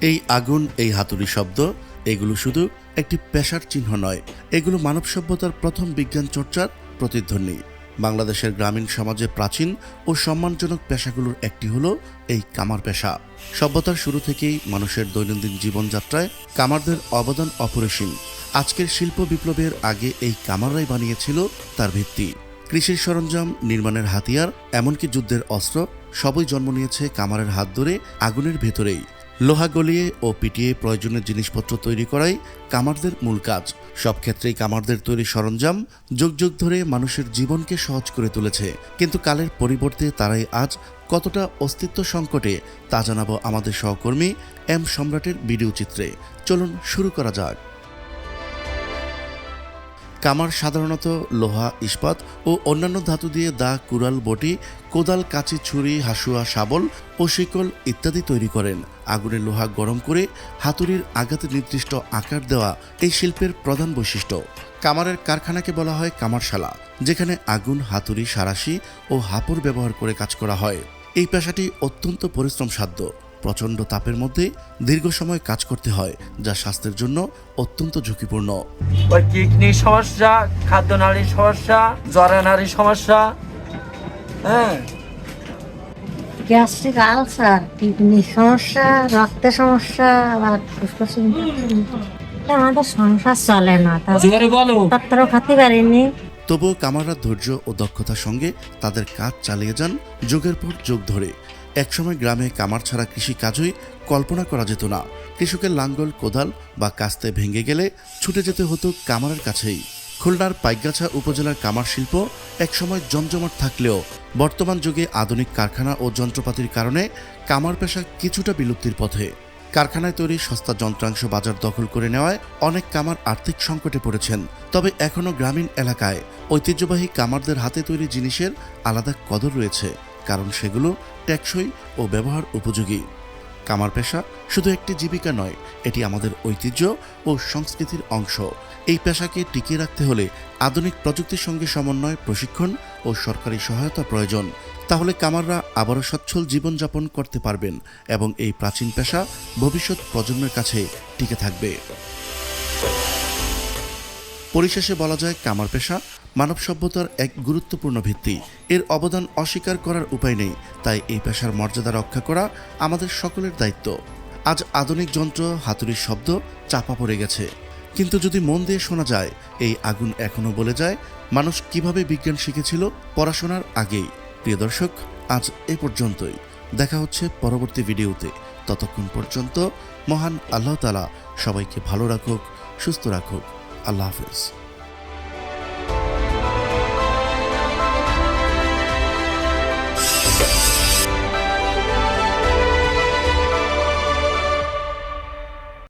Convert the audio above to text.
এই আগুন, এই হাতুড়ি শব্দ, এগুলো শুধু একটি পেশার চিহ্ন নয়। এগুলো মানব সভ্যতার প্রথম বিজ্ঞান চর্চার প্রতিধ্বনি। বাংলাদেশের গ্রামীণ সমাজে প্রাচীন ও সম্মানজনক পেশাগুলোর একটি হলো এই কামার পেশা। সভ্যতার শুরু থেকেই মানুষের দৈনন্দিন জীবনযাত্রায় কামারদের অবদান অপরিসীম। আজকের শিল্প বিপ্লবের আগে এই কামাররাই বানিয়েছিল তার ভিত্তি। কৃষির সরঞ্জাম, নির্মাণের হাতিয়ার, এমনকি যুদ্ধের অস্ত্র সবই জন্ম নিয়েছে কামারের হাত ধরে আগুনের ভেতরেই। লোহা গলিয়ে ও পিটিয়ে প্রয়োজনীয় জিনিসপত্র তৈরি করাই কামারদের মূল কাজ। সব ক্ষেত্রেই কামারদের তৈরি সরঞ্জাম যুগ যুগ ধরে মানুষের জীবনকে সহজ করে তুলেছে। কিন্তু কালের পরিবর্তে তারাই আজ কতটা অস্তিত্ব সংকটে, তা জানাব আমাদের সহকর্মী এম সম্রাটের ভিডিও চিত্রে। চলুন শুরু করা যাক। কামার সাধারণত লোহা, ইস্পাত ও অন্যান্য ধাতু দিয়ে দা, কুড়াল, বটি, কোদাল, কাঁচি, ছুরি, হাসুয়া, শাবল ও শিকল ইত্যাদি তৈরি করেন। আগুনে লোহা গরম করে হাতুড়ির আঘাতে নির্দিষ্ট আকার দেওয়া এই শিল্পের প্রধান বৈশিষ্ট্য। কামারের কারখানাকে বলা হয় কামারশালা, যেখানে আগুন, হাতুড়ি, সারাশি ও হাপড় ব্যবহার করে কাজ করা হয়। এই পেশাটি অত্যন্ত পরিশ্রমসাধ্য। প্রচণ্ড তাপের মধ্যে দীর্ঘ সময় কাজ করতে হয় যা স্বাস্থ্যের জন্য অত্যন্ত ঝুঁকিপূর্ণ। কিডনির সমস্যা খাদ্যনালীর সমস্যা সমস্যা হ্যাঁ? গ্যাস্ট্রিক আলসার কিডনির সমস্যা রক্তের সমস্যা আবার ফুসফুস আমাদের সংসার চলে না খাতে পারিনি তবুও কামাররা ধৈর্য ও দক্ষতার সঙ্গে তাদের কাজ চালিয়ে যান যুগের পর যুগ ধরে। একসময় গ্রামে কামার ছাড়া কৃষি কাজই কল্পনা করা যেত না। কৃষকের লাঙ্গল, কোদাল বা কাস্তে ভেঙে গেলে ছুটে যেতে হতো কামারের কাছেই। খুলনার পাইকগাছা উপজেলার কামার শিল্প একসময় জমজমাট থাকলেও বর্তমান যুগে আধুনিক কারখানা ও যন্ত্রপাতির কারণে কামার পেশা কিছুটা বিলুপ্তির পথে। কারখানায় তৈরি সস্তা যন্ত্রাংশ বাজার দখল করে নেওয়ায় অনেক কামার আর্থিক সংকটে পড়েছেন। তবে এখনও গ্রামীণ এলাকায় ঐতিহ্যবাহী কামারদের হাতে তৈরি জিনিসের আলাদা কদর রয়েছে। কারণ সেগুলো টেকসই ও ব্যবহার উপযোগী। কামার পেশা শুধু একটি জীবিকা নয়, এটি আমাদের ঐতিহ্য ও সংস্কৃতির অংশ। এই পেশাকে টিকিয়ে রাখতে হলে আধুনিক প্রযুক্তির সঙ্গে সমন্বয়, প্রশিক্ষণ ও সরকারি সহায়তা প্রয়োজন। তাহলে কামাররা আবারও সচ্ছল জীবনযাপন করতে পারবেন এবং এই প্রাচীন পেশা ভবিষ্যৎ প্রজন্মের কাছে টিকে থাকবে। পরিশেষে বলা যায়, কামার পেশা মানব সভ্যতার এক গুরুত্বপূর্ণ ভিত্তি। এর অবদান অস্বীকার করার উপায় নেই, তাই এই পেশার মর্যাদা রক্ষা করা আমাদের সকলের দায়িত্ব। আজ আধুনিক যন্ত্র, হাতুড়ির শব্দ চাপা পড়ে গেছে। কিন্তু যদি মন দিয়ে শোনা যায়, এই আগুন এখনও বলে যায়, মানুষ কীভাবে বিজ্ঞান শিখেছিল পড়াশোনার আগেই। প্রিয় দর্শক, আজ এ পর্যন্তই। দেখা হচ্ছে পরবর্তী ভিডিওতে। ততক্ষণ পর্যন্ত মহান আল্লাহ তালা সবাইকে ভালো রাখুক, সুস্থ রাখুক। আল্লাহ হাফেজ। Peace.